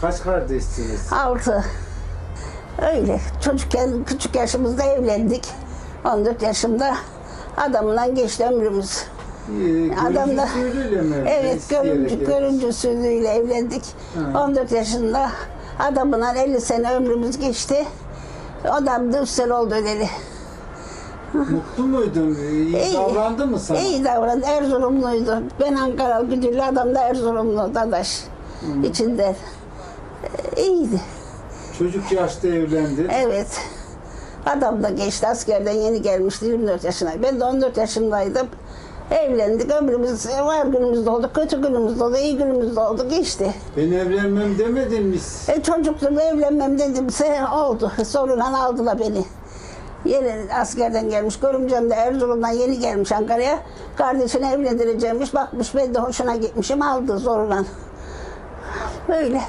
Kaç kardeşsiniz? Altı. Öyle. Çocukken, küçük yaşımızda evlendik. 14 yaşımda adamla geçti ömrümüz. Ee, Adamla, mi? evet, İsteyerek evlendiniz? görümcü usulüyle evlendik. Ha. 14 yaşında adamla 50 sene ömrümüz geçti. Adam da 3 sene oldu ödeli. Mutlu muydun? İyi, İyi. davrandı mı sana? İyi davrandı. Erzurumluydu. Ben Ankaralı Güdüllü, adam da Erzurumlu dadaş içinde. İyiydi. Çocuk yaşta evlendin. Evet. Adam da geçti askerden yeni gelmişti 24 yaşına. Ben de 14 yaşındaydım. Evlendik. Ömrümüz var günümüz oldu, kötü günümüz oldu, iyi günümüz oldu. Geçti. Ben evlenmem demedin mi? E, çocukluğum evlenmem dedimse oldu. Sorunla aldılar beni. Yeni askerden gelmiş. Görümcem de Erzurum'dan yeni gelmiş Ankara'ya. Kardeşini evlendireceğimmiş. Bakmış ben de hoşuna gitmişim aldı zorla. Böyle.